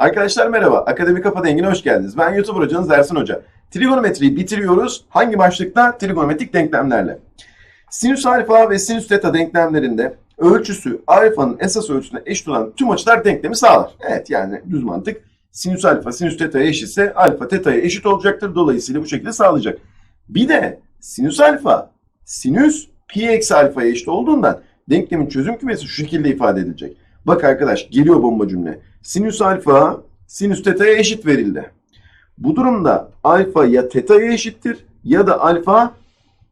Arkadaşlar merhaba. Akademi Kafa Dengi'ne hoş geldiniz. Ben YouTuber hocanız Ersin Hoca. Trigonometriyi bitiriyoruz. Hangi başlıkta? Trigonometrik denklemlerle. Sinüs alfa ve sinüs teta denklemlerinde ölçüsü alfanın esas ölçüsüne eşit olan tüm açılar denklemi sağlar. Evet yani düz mantık. Sinüs alfa sinüs teta'ya eşitse alfa teta'ya eşit olacaktır. Dolayısıyla bu şekilde sağlayacak. Bir de sinüs alfa sinüs pi eksi alfaya eşit olduğundan denklemin çözüm kümesi şu şekilde ifade edilecek. Bak arkadaş geliyor bomba cümle. Sinüs alfa sinüs teta'ya eşit verildi. Bu durumda alfa ya teta'ya eşittir ya da alfa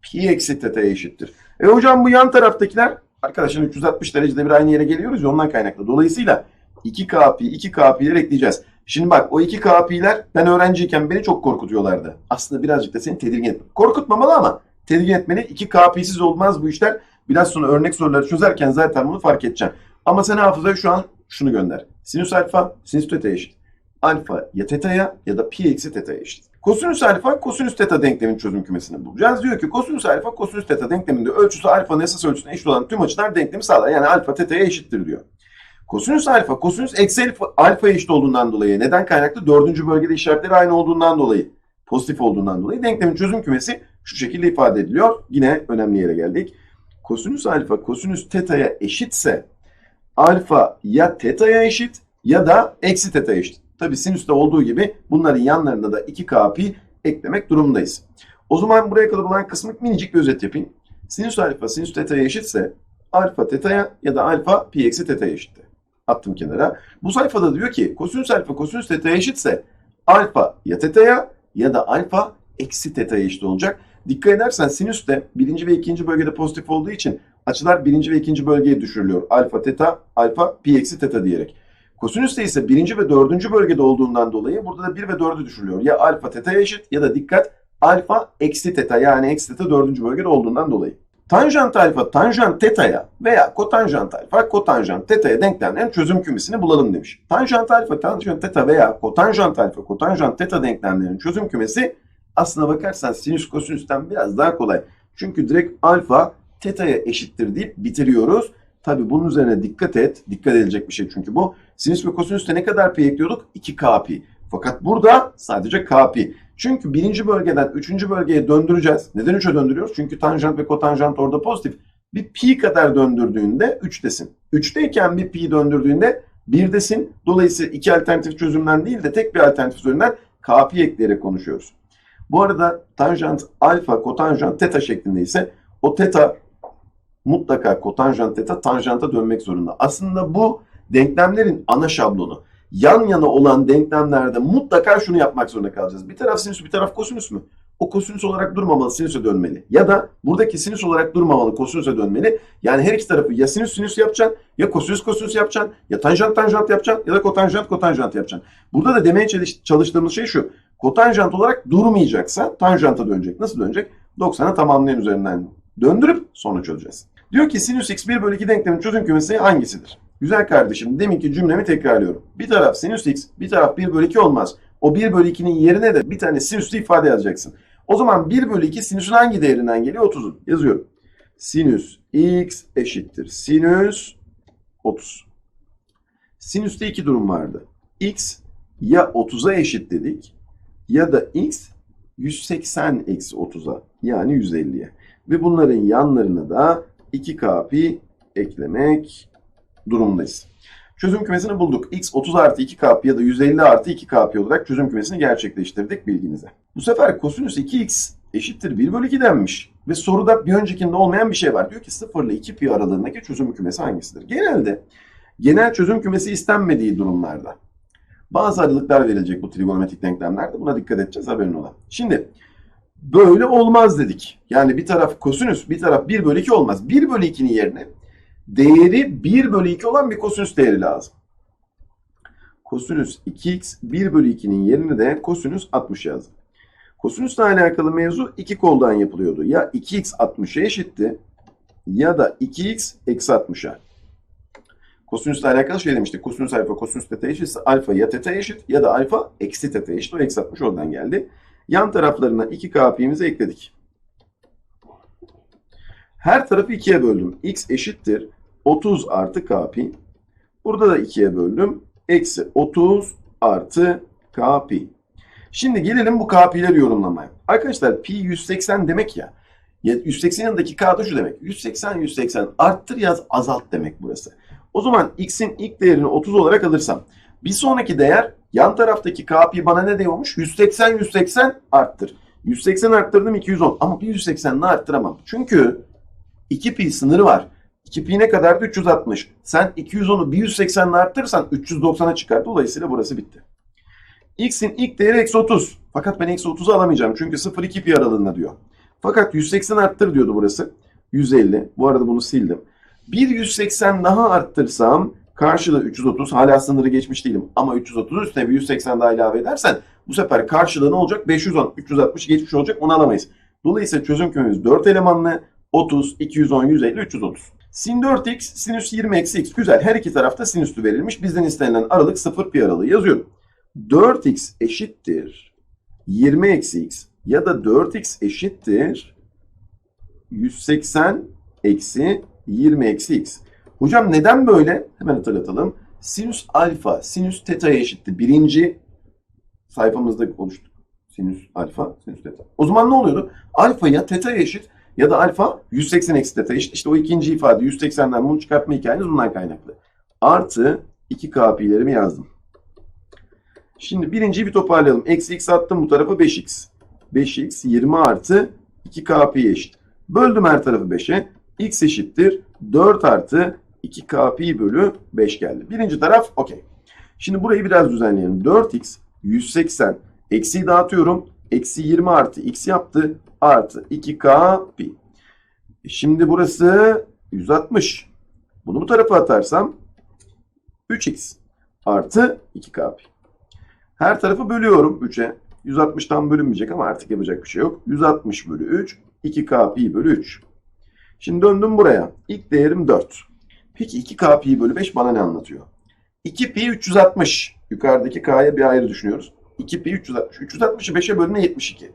pi eksi teta'ya eşittir. E hocam bu yan taraftakiler arkadaşlar 360 derecede bir aynı yere geliyoruz ya ondan kaynaklı. Dolayısıyla 2k pi 2k pi'leri ekleyeceğiz. Şimdi bak o 2k pi'ler ben öğrenciyken beni çok korkutuyorlardı. Aslında birazcık da seni tedirgin etmek. Korkutmamalı ama tedirgin etmeli. 2k pi'siz olmaz bu işler. Biraz sonra örnek soruları çözerken zaten bunu fark edeceğim. Ama sen hafızaya şu an şunu gönder. Sinüs alfa sinüs teta'ya eşit. Alfa ya teta'ya ya da pi eksi teta'ya eşit. Kosinüs alfa kosinüs teta denklemin çözüm kümesini bulacağız. Diyor ki kosinüs alfa kosinüs teta denkleminde ölçüsü alfanın esas ölçüsüne eşit olan tüm açılar denklemi sağlar. Yani alfa teta'ya eşittir diyor. Kosinüs alfa kosinüs eksi alfa, alfa eşit olduğundan dolayı neden kaynaklı? Dördüncü bölgede işaretleri aynı olduğundan dolayı pozitif olduğundan dolayı denklemin çözüm kümesi şu şekilde ifade ediliyor. Yine önemli yere geldik. Kosinüs alfa kosinüs teta'ya eşitse alfa ya teta'ya eşit ya da eksi teta'ya eşit. Tabi sinüste olduğu gibi bunların yanlarında da 2k pi eklemek durumundayız. O zaman buraya kadar olan kısmı minicik bir özet yapayım. Sinüs alfa sinüs teta'ya eşitse alfa teta'ya ya da alfa pi eksi teta'ya eşitti. Attım kenara. Bu sayfada diyor ki kosinüs alfa kosinüs teta'ya eşitse alfa ya teta'ya ya da alfa eksi teta'ya eşit olacak. Dikkat edersen sinüs de birinci ve ikinci bölgede pozitif olduğu için açılar birinci ve ikinci bölgeye düşürülüyor. Alfa teta, alfa pi eksi teta diyerek. Kosinüs de ise birinci ve dördüncü bölgede olduğundan dolayı burada da 1 ve 4'ü düşürülüyor. Ya alfa teta'ya eşit ya da dikkat alfa eksi teta yani eksi teta dördüncü bölgede olduğundan dolayı. Tanjant alfa tanjant teta'ya veya kotanjant alfa kotanjant teta'ya denklemlerin çözüm kümesini bulalım demiş. Tanjant alfa tanjant teta veya kotanjant alfa kotanjant teta denklemlerin çözüm kümesi aslına bakarsan sinüs kosinüsten biraz daha kolay. Çünkü direkt alfa teta'ya eşittir deyip bitiriyoruz. Tabi bunun üzerine dikkat et. Dikkat edilecek bir şey çünkü bu. Sinüs ve kosinüste ne kadar pi ekliyorduk? 2k pi. Fakat burada sadece k pi. Çünkü birinci bölgeden üçüncü bölgeye döndüreceğiz. Neden 3'e döndürüyoruz? Çünkü tanjant ve kotanjant orada pozitif. Bir pi kadar döndürdüğünde 3'tesin. 3'teyken bir pi döndürdüğünde 1'desin. Dolayısıyla iki alternatif çözümden değil de tek bir alternatif üzerinden k pi ekleyerek konuşuyoruz. Bu arada tanjant alfa, kotanjant teta şeklinde ise o teta mutlaka kotanjant teta tanjanta dönmek zorunda. Aslında bu denklemlerin ana şablonu. Yan yana olan denklemlerde mutlaka şunu yapmak zorunda kalacağız. Bir taraf sinüs bir taraf kosinüs mü? O kosinüs olarak durmamalı, sinüse dönmeli. Ya da buradaki sinüs olarak durmamalı, kosinüse dönmeli. Yani her iki tarafı ya sinüs sinüs yapacaksın, ya kosinüs kosinüs yapacaksın, ya tanjant tanjant yapacaksın, ya da kotanjant kotanjant yapacaksın. Burada da demeye çalış- çalıştığımız şey şu. Kotanjant olarak durmayacaksa tanjanta dönecek. Nasıl dönecek? 90'a tamamlayan üzerinden döndürüp sonra çözeceğiz. Diyor ki sinüs x 1 bölü 2 denklemin çözüm kümesi hangisidir? Güzel kardeşim deminki cümlemi tekrarlıyorum. Bir taraf sinüs x, bir taraf 1 bölü 2 olmaz. O 1 bölü 2'nin yerine de bir tane sinüslü ifade yazacaksın. O zaman 1 bölü 2 sinüsün hangi değerinden geliyor? 30'un. Yazıyorum. Sinüs x eşittir. Sinüs 30. Sinüste iki durum vardı. x ya 30'a eşit dedik ya da x 180 eksi 30'a yani 150'ye. Ve bunların yanlarına da 2k pi eklemek durumundayız. Çözüm kümesini bulduk. x 30 artı 2k pi ya da 150 artı 2k pi olarak çözüm kümesini gerçekleştirdik bilginize. Bu sefer kosinüs 2x eşittir 1 bölü 2 denmiş. Ve soruda bir öncekinde olmayan bir şey var. Diyor ki 0 ile 2 pi aralığındaki çözüm kümesi hangisidir? Genelde genel çözüm kümesi istenmediği durumlarda bazı aralıklar verilecek bu trigonometrik denklemlerde. Buna dikkat edeceğiz haberin ola. Şimdi böyle olmaz dedik. Yani bir taraf kosinüs bir taraf 1 bölü 2 olmaz. 1 bölü 2'nin yerine değeri 1 bölü 2 olan bir kosinüs değeri lazım. Kosinüs 2x 1 bölü 2'nin yerine de kosinüs 60 yazdım. Kosinüsle alakalı mevzu iki koldan yapılıyordu. Ya 2x 60'a eşitti ya da 2x eksi 60'a. Kosinüsle alakalı şey demiştik. Kosinüs alfa kosinüs teta eşitse alfa ya teta eşit ya da alfa eksi teta eşit. O eksi 60 oradan geldi. Yan taraflarına 2k pi'mizi ekledik. Her tarafı 2'ye böldüm. x eşittir 30 artı k pi. Burada da 2'ye böldüm. Eksi 30 artı k pi. Şimdi gelelim bu k pi'leri yorumlamaya. Arkadaşlar pi 180 demek ya. Ya 180 yanındaki k da şu demek. 180 180 arttır yaz azalt demek burası. O zaman x'in ilk değerini 30 olarak alırsam bir sonraki değer yan taraftaki k pi bana ne diyormuş? 180 180 arttır. 180 arttırdım 210 ama bir 180 arttıramam. Çünkü 2 pi sınırı var. 2 pi ne kadardı? 360. Sen 210'u bir 180 arttırırsan 390'a çıkar. Dolayısıyla burası bitti. X'in ilk değeri eksi 30. Fakat ben eksi 30'u alamayacağım. Çünkü 0-2 pi aralığında diyor. Fakat 180 arttır diyordu burası. 150. Bu arada bunu sildim. Bir 180 daha arttırsam karşılığı 330. Hala sınırı geçmiş değilim. Ama 330 üstüne bir 180 daha ilave edersen bu sefer karşılığı ne olacak? 510, 360 geçmiş olacak. Onu alamayız. Dolayısıyla çözüm kümemiz 4 elemanlı. 30, 210, 150, 330. Sin 4x, sinüs 20 eksi x. Güzel. Her iki tarafta sinüslü verilmiş. Bizden istenilen aralık 0 pi aralığı yazıyorum. 4x eşittir 20 eksi x ya da 4x eşittir 180 eksi 20 eksi x. Hocam neden böyle? Hemen hatırlatalım. Sinüs alfa, sinüs teta'ya eşitti. Birinci sayfamızda oluştu. Sinüs alfa, sinüs teta. O zaman ne oluyordu? Alfa ya teta'ya eşit ya da alfa 180 eksi teta eşit. İşte o ikinci ifade 180'den bunu çıkartma hikayeniz bundan kaynaklı. Artı 2k pi'lerimi yazdım. Şimdi birinciyi bir toparlayalım. Eksi x attım bu tarafa 5x. 5x 20 artı 2k pi eşit. Böldüm her tarafı 5'e. x eşittir 4 artı 2k pi bölü 5 geldi. Birinci taraf okey. Şimdi burayı biraz düzenleyelim. 4x 180 eksiyi dağıtıyorum. Eksi 20 artı x yaptı. Artı 2k pi. E Şimdi burası 160. Bunu bu tarafa atarsam 3x artı 2k pi. Her tarafı bölüyorum 3'e. 160'tan bölünmeyecek ama artık yapacak bir şey yok. 160 bölü 3, 2k pi bölü 3. Şimdi döndüm buraya. İlk değerim 4. Peki 2k pi bölü 5 bana ne anlatıyor? 2 pi 360. Yukarıdaki k'ya bir ayrı düşünüyoruz. 2 pi 360. 360'ı 5'e bölüne 72.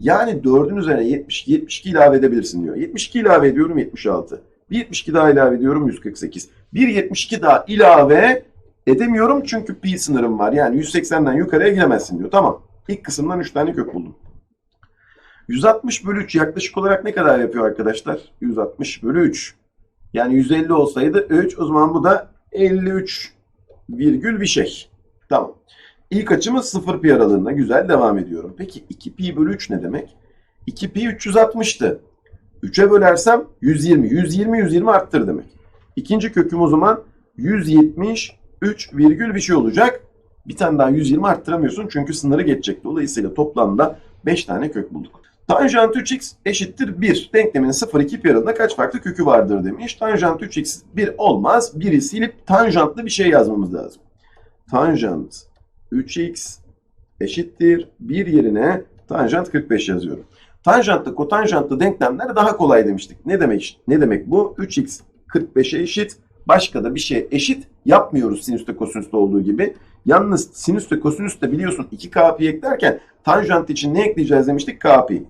Yani 4'ün üzerine 72, 72 ilave edebilirsin diyor. 72 ilave ediyorum 76. Bir 72 daha ilave ediyorum 148. Bir 72 daha ilave edemiyorum çünkü pi sınırım var. Yani 180'den yukarıya gidemezsin diyor. Tamam. İlk kısımdan 3 tane kök buldum. 160 bölü 3 yaklaşık olarak ne kadar yapıyor arkadaşlar? 160 bölü 3. Yani 150 olsaydı 3 o zaman bu da 53 virgül bir şey. Tamam. İlk açımız 0 pi aralığında. Güzel devam ediyorum. Peki 2 pi bölü 3 ne demek? 2 pi 360'tı. 3'e bölersem 120. 120 120 arttır demek. İkinci köküm o zaman 173 virgül bir şey olacak. Bir tane daha 120 arttıramıyorsun çünkü sınırı geçecek. Dolayısıyla toplamda 5 tane kök bulduk. Tanjant 3x eşittir 1. Denklemin 0 2 pi aralığında kaç farklı kökü vardır demiş. Tanjant 3x 1 olmaz. 1'i silip tanjantlı bir şey yazmamız lazım. Tanjant 3x eşittir 1 yerine tanjant 45 yazıyorum. Tanjantlı kotanjantlı denklemler daha kolay demiştik. Ne demek ne demek bu? 3x 45'e eşit. Başka da bir şey eşit yapmıyoruz sinüste kosinüste olduğu gibi. Yalnız sinüste kosinüste biliyorsun 2k pi eklerken tanjant için ne ekleyeceğiz demiştik? k pi.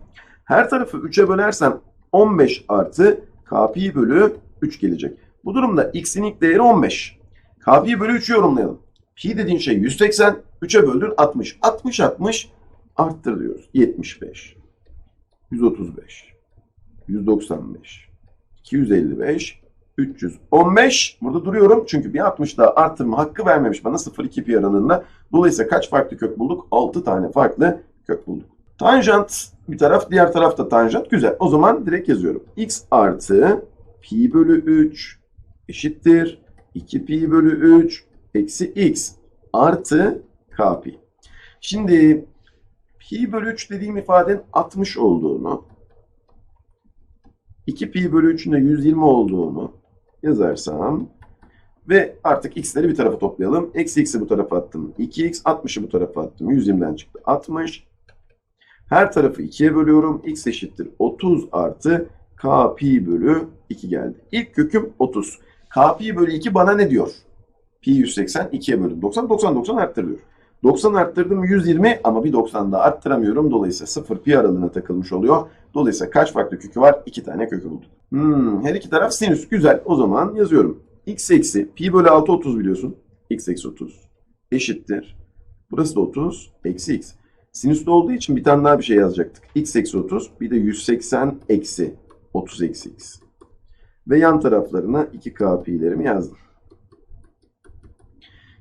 Her tarafı 3'e bölersem 15 artı k pi bölü 3 gelecek. Bu durumda x'in ilk değeri 15. k bölü 3'ü yorumlayalım. Pi dediğin şey 180. 3'e böldün 60. 60 60 arttır diyoruz. 75. 135. 195. 255. 315. Burada duruyorum çünkü bir 60 daha arttırma hakkı vermemiş bana 0-2 pi aralığında. Dolayısıyla kaç farklı kök bulduk? 6 tane farklı kök bulduk. Tanjant bir taraf, diğer taraf da tanjant. Güzel. O zaman direkt yazıyorum. x artı pi bölü 3 eşittir 2 pi bölü 3 eksi x artı k pi. Şimdi pi bölü 3 dediğim ifadenin 60 olduğunu 2 pi bölü 3'ün de 120 olduğunu yazarsam ve artık x'leri bir tarafa toplayalım. Eksi x'i bu tarafa attım. 2x 60'ı bu tarafa attım. 120'den çıktı. 60. Her tarafı 2'ye bölüyorum. x eşittir 30 artı k pi bölü 2 geldi. İlk köküm 30. k pi bölü 2 bana ne diyor? Pi 180 2'ye bölüm. 90 90 90 arttırıyor. 90 arttırdım 120 ama bir 90 daha arttıramıyorum. Dolayısıyla 0 pi aralığına takılmış oluyor. Dolayısıyla kaç farklı kökü var? 2 tane kökü bulduk. Hmm, her iki taraf sinüs. Güzel. O zaman yazıyorum. x eksi pi bölü 6 30 biliyorsun. x eksi 30 eşittir. Burası da 30 eksi x. Sinüslü olduğu için bir tane daha bir şey yazacaktık. x eksi 30 bir de 180 eksi 30 eksi x. Ve yan taraflarına 2k pi'lerimi yazdım.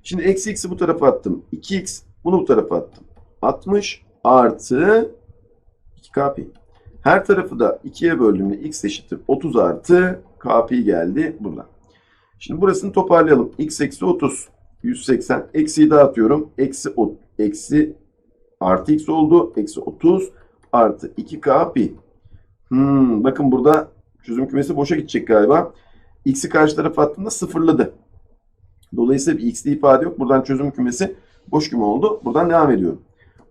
Şimdi eksi x'i bu tarafa attım. 2x bunu bu tarafa attım. 60 artı 2k pi. Her tarafı da 2'ye böldüğümde x eşittir 30 artı k pi geldi buradan. Şimdi burasını toparlayalım. x eksi 30 180 eksiyi dağıtıyorum. Eksi, eksi artı x oldu. Eksi 30 artı 2k pi. Hmm, bakın burada çözüm kümesi boşa gidecek galiba. X'i karşı tarafa attığımda sıfırladı. Dolayısıyla bir x'li ifade yok. Buradan çözüm kümesi boş küme oldu. Buradan devam ediyorum.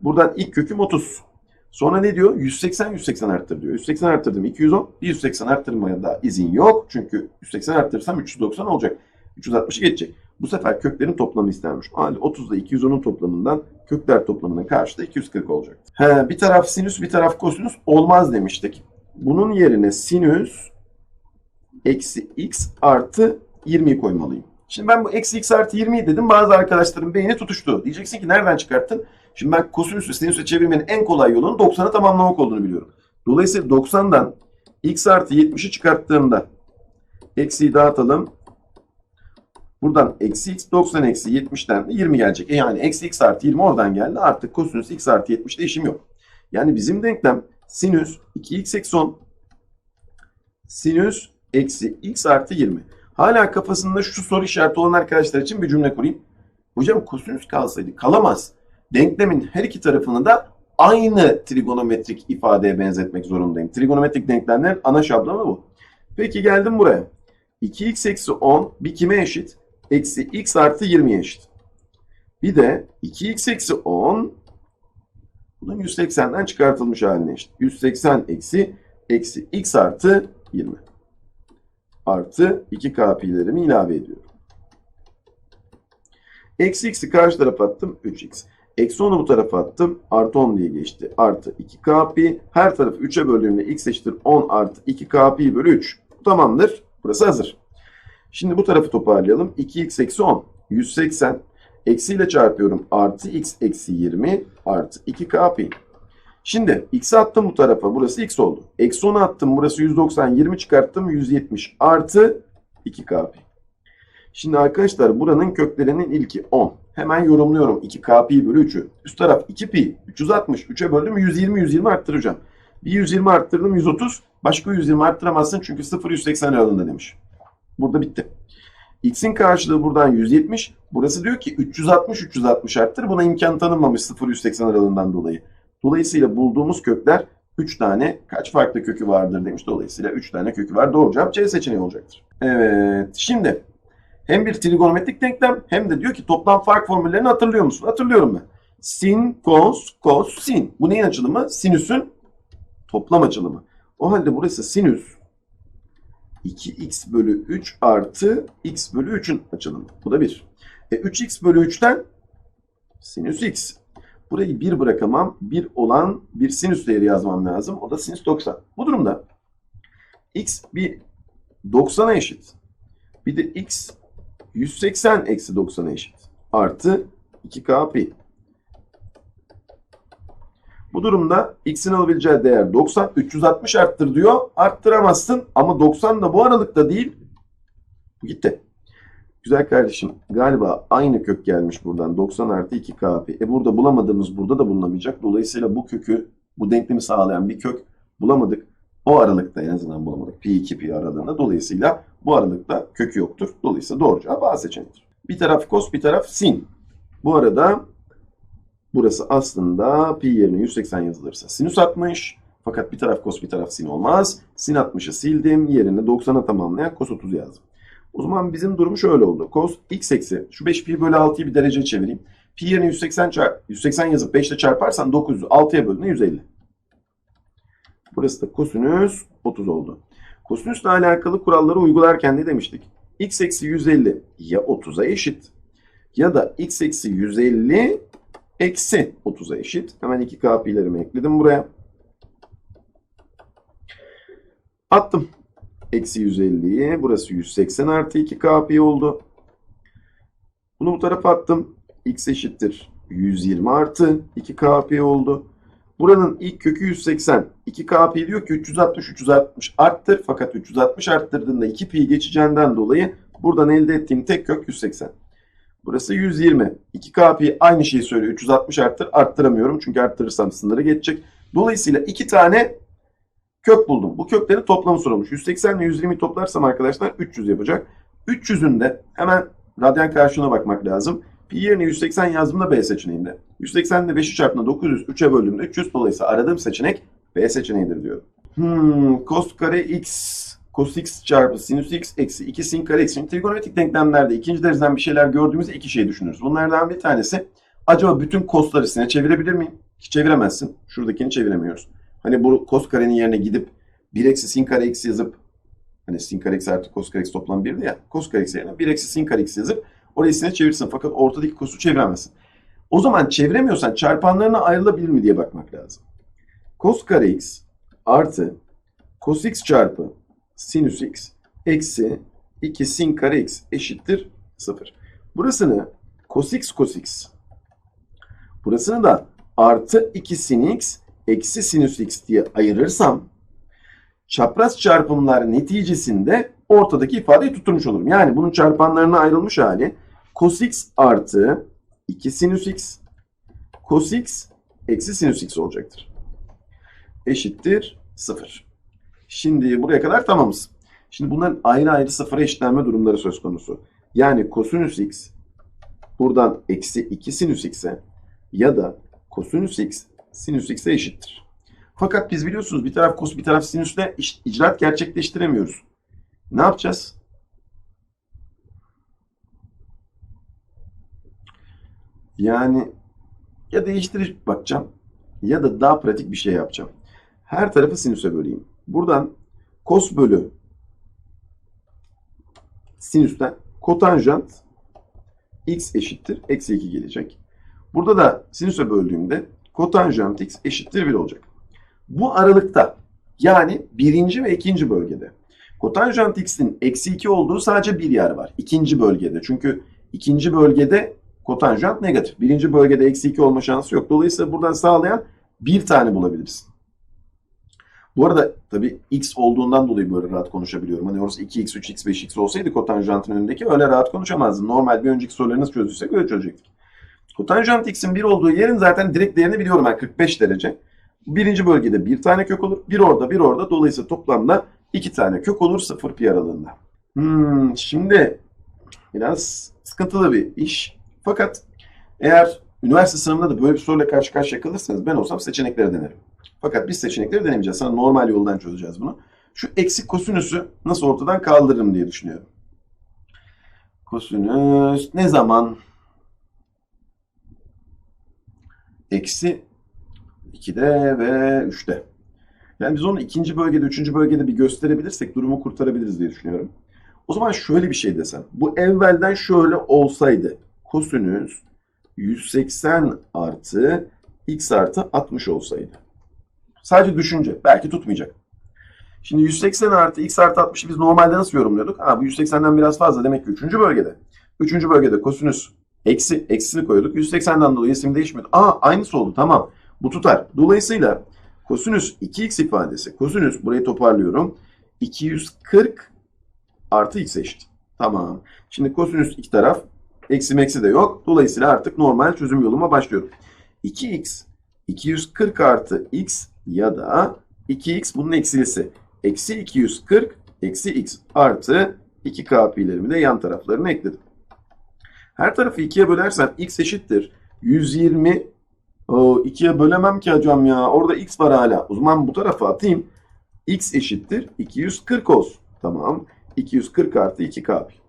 Buradan ilk köküm 30. Sonra ne diyor? 180 180 arttır diyor. 180 arttırdım 210. Bir 180 arttırmaya da izin yok. Çünkü 180 arttırırsam 390 olacak. 360'ı geçecek. Bu sefer köklerin toplamı istenmiş. O halde 30 ile 210'un toplamından kökler toplamının karşıda 240 olacak. He, bir taraf sinüs bir taraf kosinüs olmaz demiştik. Bunun yerine sinüs eksi x artı 20'yi koymalıyım. Şimdi ben bu eksi x artı 20'yi dedim. Bazı arkadaşlarım beyni tutuştu. Diyeceksin ki nereden çıkarttın? Şimdi ben kosinüsü sinüse çevirmenin en kolay yolunun 90'a tamamlamak olduğunu biliyorum. Dolayısıyla 90'dan x artı 70'i çıkarttığımda eksiyi dağıtalım. Buradan eksi x 90 eksi 70'ten de 20 gelecek. E yani eksi x artı 20 oradan geldi. Artık kosinüs x artı 70'de işim yok. Yani bizim denklem sinüs 2x eksi 10 sinüs eksi x artı 20. Hala kafasında şu soru işareti olan arkadaşlar için bir cümle kurayım. Hocam kosinüs kalsaydı kalamaz. Denklemin her iki tarafını da aynı trigonometrik ifadeye benzetmek zorundayım. Trigonometrik denklemlerin ana şablonu bu. Peki geldim buraya. 2x eksi 10 bir kime eşit? Eksi x artı 20'ye eşit. Bir de 2x eksi 10 bunun 180'den çıkartılmış haline eşit. 180 eksi eksi x artı 20 artı 2k pi'lerimi ilave ediyorum. Eksi x'i karşı tarafa attım 3x. Eksi 10'u bu tarafa attım. Artı 10 diye geçti. Artı 2k pi. Her tarafı 3'e böldüğümde x eşittir 10 artı 2k pi bölü 3. Tamamdır. Burası hazır. Şimdi bu tarafı toparlayalım. 2x eksi 10. 180. Eksiyle çarpıyorum. Artı x eksi 20 artı 2k pi. Şimdi x'i attım bu tarafa. Burası x oldu. Eksi 10'u attım. Burası 190. 20 çıkarttım. 170 artı 2k pi. Şimdi arkadaşlar buranın köklerinin ilki 10. Hemen yorumluyorum 2k pi bölü 3'ü. Üst taraf 2 pi. 360. 3'e böldüm 120 120 arttıracağım. Bir 120 arttırdım 130. Başka 120 arttıramazsın çünkü 0 180 aralığında demiş. Burada bitti. X'in karşılığı buradan 170. Burası diyor ki 360 360 arttır. Buna imkan tanınmamış 0 180 aralığından dolayı. Dolayısıyla bulduğumuz kökler 3 tane kaç farklı kökü vardır demiş. Dolayısıyla 3 tane kökü var. Doğru cevap C seçeneği olacaktır. Evet. Şimdi hem bir trigonometrik denklem hem de diyor ki toplam fark formüllerini hatırlıyor musun? Hatırlıyorum ben. Sin, kos, kos, sin. Bu neyin açılımı? Sinüsün toplam açılımı. O halde burası sinüs 2x bölü 3 artı x bölü 3'ün açılımı. Bu da 1. E 3x bölü 3'ten sinüs x. Burayı 1 bırakamam. 1 olan bir sinüs değeri yazmam lazım. O da sinüs 90. Bu durumda x bir 90'a eşit. Bir de x 180 eksi 90'a eşit. Artı 2k pi. Bu durumda x'in alabileceği değer 90. 360 arttır diyor. Arttıramazsın ama 90 da bu aralıkta değil. Bu gitti. Güzel kardeşim galiba aynı kök gelmiş buradan. 90 artı 2k pi. E burada bulamadığımız burada da bulunamayacak. Dolayısıyla bu kökü bu denklemi sağlayan bir kök bulamadık. O aralıkta en azından bulamadık. Pi 2 pi aralığında. Dolayısıyla bu aralıkta kökü yoktur. Dolayısıyla doğru cevap A seçeneğidir. Bir taraf kos bir taraf sin. Bu arada burası aslında pi yerine 180 yazılırsa sinüs 60. Fakat bir taraf kos bir taraf sin olmaz. Sin 60'ı sildim. Yerine 90'a tamamlayan kos 30 yazdım. O zaman bizim durumu şöyle oldu. Cos x eksi şu 5 pi bölü 6'yı bir derece çevireyim. Pi yerine 180, çarp, 180 yazıp 5 ile çarparsan 900. 6'ya bölüne 150. Burası da kosinüs 30 oldu. Kosinüsle alakalı kuralları uygularken ne demiştik? x eksi 150 ya 30'a eşit ya da x eksi 150 eksi 30'a eşit. Hemen iki kpi'lerimi ekledim buraya. Attım. Eksi 150'yi. Burası 180 artı 2 kpi oldu. Bunu bu tarafa attım. x eşittir 120 artı 2k pi oldu. Buranın ilk kökü 180. 2k pi diyor ki 360 360 arttır. Fakat 360 arttırdığında 2 pi geçeceğinden dolayı buradan elde ettiğim tek kök 180. Burası 120. 2k pi aynı şeyi söylüyor. 360 arttır. Arttıramıyorum çünkü arttırırsam sınırı geçecek. Dolayısıyla iki tane kök buldum. Bu köklerin toplamı sorulmuş. 180 ile 120 toplarsam arkadaşlar 300 yapacak. 300'ün de hemen radyan karşılığına bakmak lazım. Pi yerine 180 yazdığımda B seçeneğinde. 180 ile 5'i çarptığında 900, 3'e böldüğümde 300. Dolayısıyla aradığım seçenek B seçeneğidir diyorum. Hmm, cos kare x, cos x çarpı sinüs x eksi 2 sin kare x. Şimdi trigonometrik denklemlerde ikinci dereceden bir şeyler gördüğümüzde iki şey düşünürüz. Bunlardan bir tanesi acaba bütün cosları sine çevirebilir miyim? Hiç çeviremezsin. Şuradakini çeviremiyoruz. Hani bu cos karenin yerine gidip 1 eksi sin kare x yazıp hani sin kare x artı cos kare x toplam 1'di ya. Cos kare x yerine 1 eksi sin kare x yazıp orayı sine çevirsin. Fakat ortadaki cos'u çeviremezsin. O zaman çeviremiyorsan çarpanlarına ayrılabilir mi diye bakmak lazım. Cos kare x artı cos x çarpı sinüs x eksi 2 sin kare x eşittir 0. Burasını cos x cos x. Burasını da artı 2 sin x eksi sinüs x diye ayırırsam çapraz çarpımlar neticesinde ortadaki ifadeyi tutturmuş olurum. Yani bunun çarpanlarına ayrılmış hali cos x artı 2 sinüs x cos x eksi sinüs x olacaktır. Eşittir 0. Şimdi buraya kadar tamamız. Şimdi bunların ayrı ayrı sıfıra eşitlenme durumları söz konusu. Yani kosinüs x buradan eksi 2 sinüs x'e ya da kosinüs x sinüs x'e eşittir. Fakat biz biliyorsunuz bir taraf kos bir taraf sinüsle icraat gerçekleştiremiyoruz. Ne yapacağız? Yani ya değiştirip bakacağım ya da daha pratik bir şey yapacağım. Her tarafı sinüse böleyim. Buradan kos bölü sinüsten kotanjant x eşittir eksi 2 gelecek. Burada da sinüse böldüğümde kotanjant x eşittir 1 olacak. Bu aralıkta yani birinci ve ikinci bölgede kotanjant x'in eksi 2 olduğu sadece bir yer var. İkinci bölgede. Çünkü ikinci bölgede kotanjant negatif. Birinci bölgede eksi 2 olma şansı yok. Dolayısıyla buradan sağlayan bir tane bulabilirsin. Bu arada tabii x olduğundan dolayı böyle rahat konuşabiliyorum. Hani orası 2x, 3x, 5x olsaydı kotanjantın önündeki öyle rahat konuşamazdın. Normal bir önceki soruları nasıl çözdüysek öyle çözecektik. Kotanjant x'in 1 olduğu yerin zaten direkt değerini biliyorum ben 45 derece. Birinci bölgede bir tane kök olur. Bir orada bir orada. Dolayısıyla toplamda iki tane kök olur sıfır pi aralığında. Hmm, şimdi biraz sıkıntılı bir iş. Fakat eğer üniversite sınavında da böyle bir soruyla karşı karşıya kalırsanız ben olsam seçenekleri denerim. Fakat biz seçenekleri denemeyeceğiz. Sana normal yoldan çözeceğiz bunu. Şu eksik kosinüsü nasıl ortadan kaldırırım diye düşünüyorum. Kosinüs ne zaman? Eksi 2'de ve 3'te. Yani biz onu ikinci bölgede, üçüncü bölgede bir gösterebilirsek durumu kurtarabiliriz diye düşünüyorum. O zaman şöyle bir şey desem. Bu evvelden şöyle olsaydı. Kosinüs 180 artı x artı 60 olsaydı. Sadece düşünce. Belki tutmayacak. Şimdi 180 artı x artı 60'ı biz normalde nasıl yorumluyorduk? Ha, bu 180'den biraz fazla demek ki 3. bölgede. 3. bölgede kosinüs eksi, eksini koyduk. 180'den dolayı isim değişmiyordu. Aa aynısı oldu tamam. Bu tutar. Dolayısıyla kosinüs 2x ifadesi. Kosinüs burayı toparlıyorum. 240 artı x eşit. Tamam. Şimdi kosinüs iki taraf. Eksi meksi de yok. Dolayısıyla artık normal çözüm yoluma başlıyorum. 2x 240 artı x ya da 2x bunun eksilisi. Eksi 240 eksi x artı 2k pi'lerimi de yan taraflarına ekledim. Her tarafı 2'ye bölersem x eşittir. 120 o 2'ye bölemem ki hocam ya. Orada x var hala. O zaman bu tarafa atayım. x eşittir 240 olsun. Tamam. 240 artı 2k pi.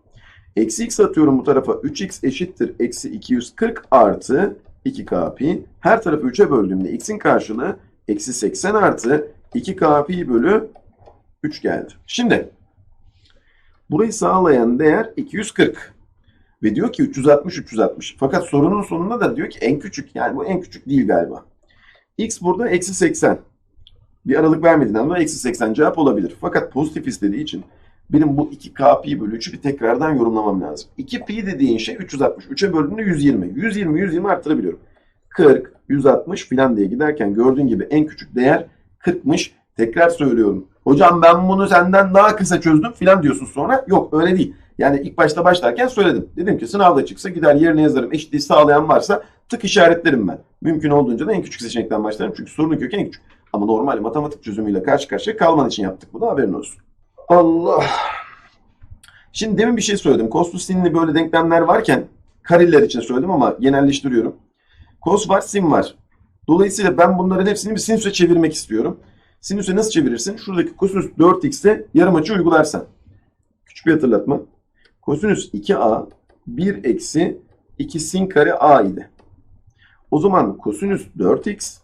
Eksi x atıyorum bu tarafa. 3x eşittir. Eksi 240 artı 2k pi. Her tarafı 3'e böldüğümde x'in karşılığı eksi 80 artı 2k pi bölü 3 geldi. Şimdi burayı sağlayan değer 240. Ve diyor ki 360 360. Fakat sorunun sonunda da diyor ki en küçük. Yani bu en küçük değil galiba. X burada eksi 80. Bir aralık vermediğinden dolayı eksi 80 cevap olabilir. Fakat pozitif istediği için benim bu 2k pi bölü 3'ü bir tekrardan yorumlamam lazım. 2 pi dediğin şey 360. 3'e böldüğünde 120. 120 120 arttırabiliyorum. 40, 160 filan diye giderken gördüğün gibi en küçük değer 40'mış. Tekrar söylüyorum. Hocam ben bunu senden daha kısa çözdüm filan diyorsun sonra. Yok öyle değil. Yani ilk başta başlarken söyledim. Dedim ki sınavda çıksa gider yerine yazarım. Eşitliği sağlayan varsa tık işaretlerim ben. Mümkün olduğunca da en küçük seçenekten başlarım. Çünkü sorunun kökü en küçük. Ama normal matematik çözümüyle karşı karşıya kalman için yaptık bunu haberin olsun. Allah. Şimdi demin bir şey söyledim. Koslu sinli böyle denklemler varken kareler için söyledim ama genelleştiriyorum. Kos var, sin var. Dolayısıyla ben bunların hepsini bir sinüse çevirmek istiyorum. Sinüse nasıl çevirirsin? Şuradaki kosinüs 4x'te yarım açı uygularsan. Küçük bir hatırlatma. Kosinüs 2a 1 eksi 2 sin kare a idi. O zaman kosinüs 4x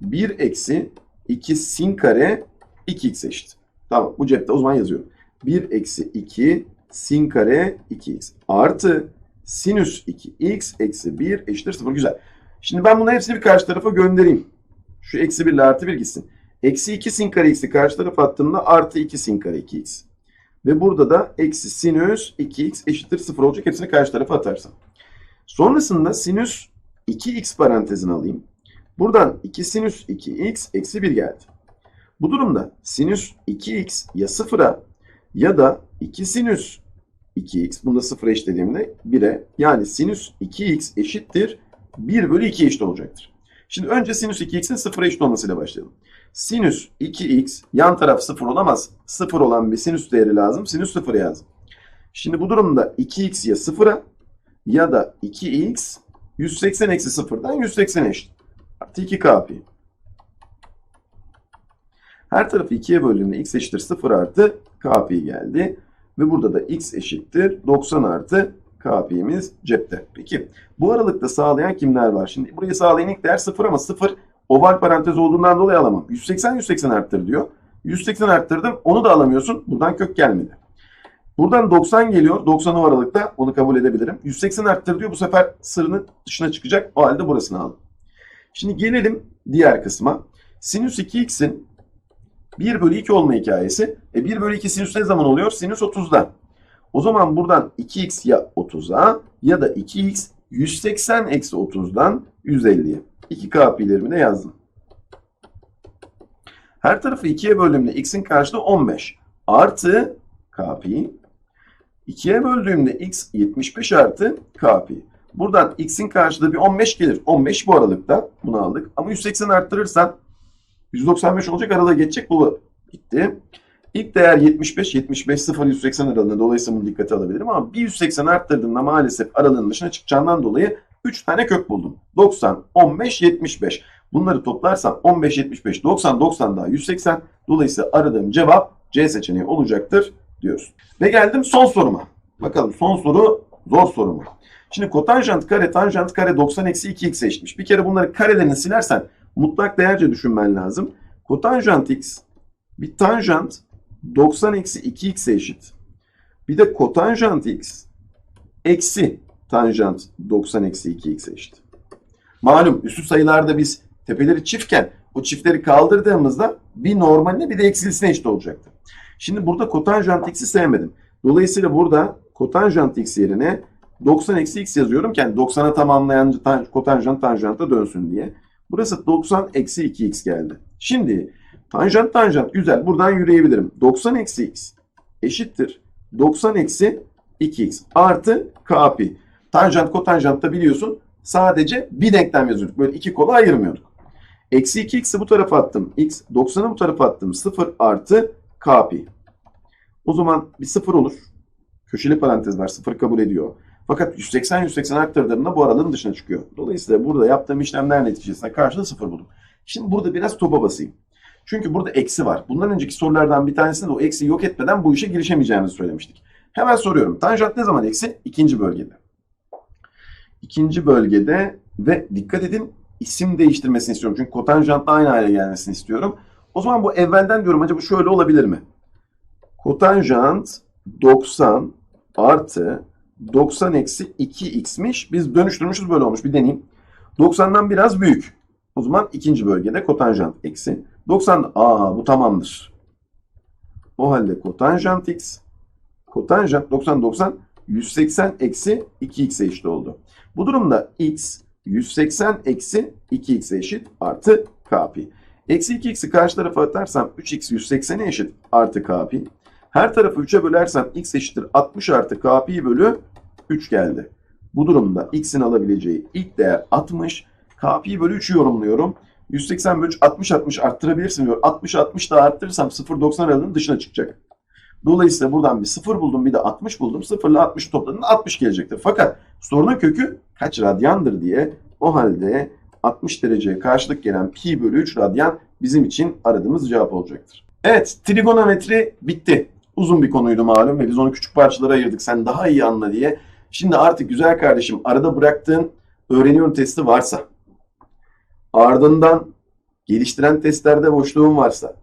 1 eksi 2 sin kare 2x eşit. Tamam bu cepte o zaman yazıyorum. 1 eksi 2 sin kare 2x artı sinüs 2x eksi 1 eşittir 0. Güzel. Şimdi ben bunların hepsini bir karşı tarafa göndereyim. Şu eksi 1 ile artı 1 gitsin. Eksi 2 sin kare x'i karşı tarafa attığımda artı 2 sin kare 2x. Ve burada da eksi sinüs 2x eşittir 0 olacak. Hepsini karşı tarafa atarsam. Sonrasında sinüs 2x parantezine alayım. Buradan 2 sinüs 2x eksi 1 geldi. Bu durumda sinüs 2x ya 0'a ya da 2 sinüs 2x bunu da 0'a eşitlediğimde 1'e yani sinüs 2x eşittir 1 bölü 2 eşit olacaktır. Şimdi önce sinüs 2x'in 0'a eşit olmasıyla başlayalım. Sinüs 2x yan taraf 0 olamaz. 0 olan bir sinüs değeri lazım. Sinüs 0 yazdım. Şimdi bu durumda 2x ya 0'a ya da 2x 180 eksi 0'dan 180 eşit. Artı 2k pi. Her tarafı 2'ye böldüğümde x eşittir 0 artı k pi geldi. Ve burada da x eşittir 90 artı k pi'miz cepte. Peki bu aralıkta sağlayan kimler var? Şimdi burayı sağlayan ilk değer 0 ama 0 oval parantez olduğundan dolayı alamam. 180 180 arttır diyor. 180 arttırdım onu da alamıyorsun. Buradan kök gelmedi. Buradan 90 geliyor. 90 o aralıkta onu kabul edebilirim. 180 arttır diyor. Bu sefer sırrının dışına çıkacak. O halde burasını aldım. Şimdi gelelim diğer kısma. Sinüs 2x'in 1 bölü 2 olma hikayesi. E 1 bölü 2 sinüs ne zaman oluyor? Sinüs 30'da. O zaman buradan 2x ya 30'a ya da 2x 180 eksi 30'dan 150'ye. 2k pi'lerimi de yazdım. Her tarafı 2'ye böldüğümde x'in karşılığı 15 artı k pi. 2'ye böldüğümde x 75 artı k pi. Buradan x'in karşılığı bir 15 gelir. 15 bu aralıkta. Bunu aldık. Ama 180 arttırırsan 195 olacak arada geçecek. Bu gitti. İlk değer 75, 75, 0, 180 aralığında. Dolayısıyla bunu dikkate alabilirim ama bir 180 arttırdığımda maalesef aralığın dışına çıkacağından dolayı 3 tane kök buldum. 90, 15, 75. Bunları toplarsam 15, 75, 90, 90 daha 180. Dolayısıyla aradığım cevap C seçeneği olacaktır diyoruz. Ve geldim son soruma. Bakalım son soru zor soru mu? Şimdi kotanjant kare tanjant kare 90 eksi 2x eşitmiş. Bir kere bunları karelerini silersen mutlak değerce düşünmen lazım. Kotanjant x bir tanjant 90 eksi 2x eşit. Bir de kotanjant x eksi tanjant 90 eksi 2x eşit. Malum üstü sayılarda biz tepeleri çiftken o çiftleri kaldırdığımızda bir normaline bir de eksilisine eşit olacaktı. Şimdi burada kotanjant x'i sevmedim. Dolayısıyla burada kotanjant x yerine 90 eksi x yazıyorum ki yani 90'a tamamlayan tan kotanjant tanjanta dönsün diye. Burası 90 eksi 2x geldi. Şimdi tanjant tanjant güzel buradan yürüyebilirim. 90 eksi x eşittir. 90 eksi 2x artı k pi. Tanjant kotanjantta biliyorsun sadece bir denklem yazıyorduk. Böyle iki kola ayırmıyorduk. Eksi 2x'i bu tarafa attım. x 90'ı bu tarafa attım. 0 artı k pi. O zaman bir 0 olur. Köşeli parantez var. 0 kabul ediyor. Fakat 180-180 arttırdığımda bu aralığın dışına çıkıyor. Dolayısıyla burada yaptığım işlemler neticesinde karşılığı 0 buldum. Şimdi burada biraz topa basayım. Çünkü burada eksi var. Bundan önceki sorulardan bir tanesinde de o eksiyi yok etmeden bu işe girişemeyeceğimizi söylemiştik. Hemen soruyorum. Tanjant ne zaman eksi? İkinci bölgede. İkinci bölgede ve dikkat edin isim değiştirmesini istiyorum. Çünkü kotanjantla aynı hale gelmesini istiyorum. O zaman bu evvelden diyorum acaba şöyle olabilir mi? Kotanjant 90 artı 90 eksi 2x'miş. Biz dönüştürmüşüz böyle olmuş. Bir deneyeyim. 90'dan biraz büyük. O zaman ikinci bölgede kotanjant eksi. 90 aa bu tamamdır. O halde kotanjant x kotanjant 90 90 180 eksi 2x'e eşit oldu. Bu durumda x 180 eksi 2x eşit artı k. Eksi 2x'i karşı tarafa atarsam 3x 180'e eşit artı k. Her tarafı 3'e bölersem x eşittir 60 artı k bölü 3 geldi. Bu durumda x'in alabileceği ilk değer 60. K pi bölü 3'ü yorumluyorum. 180 bölü 3 60 60 arttırabilirsin diyor. 60 60 daha arttırırsam 0.90 aralığının dışına çıkacak. Dolayısıyla buradan bir 0 buldum bir de 60 buldum. 0 ile 60 topladığında 60 gelecektir. Fakat sorunun kökü kaç radyandır diye o halde 60 dereceye karşılık gelen pi bölü 3 radyan bizim için aradığımız cevap olacaktır. Evet trigonometri bitti. Uzun bir konuydu malum ve biz onu küçük parçalara ayırdık sen daha iyi anla diye. Şimdi artık güzel kardeşim arada bıraktığın öğreniyorum testi varsa ardından geliştiren testlerde boşluğun varsa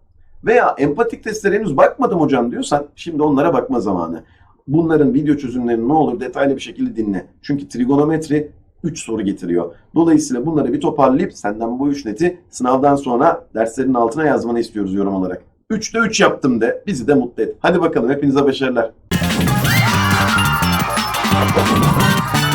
veya empatik testlere henüz bakmadım hocam diyorsan şimdi onlara bakma zamanı. Bunların video çözümlerini ne olur detaylı bir şekilde dinle. Çünkü trigonometri 3 soru getiriyor. Dolayısıyla bunları bir toparlayıp senden bu 3 neti sınavdan sonra derslerin altına yazmanı istiyoruz yorum olarak. 3'te 3 yaptım de bizi de mutlu et. Hadi bakalım hepinize başarılar. なるほど。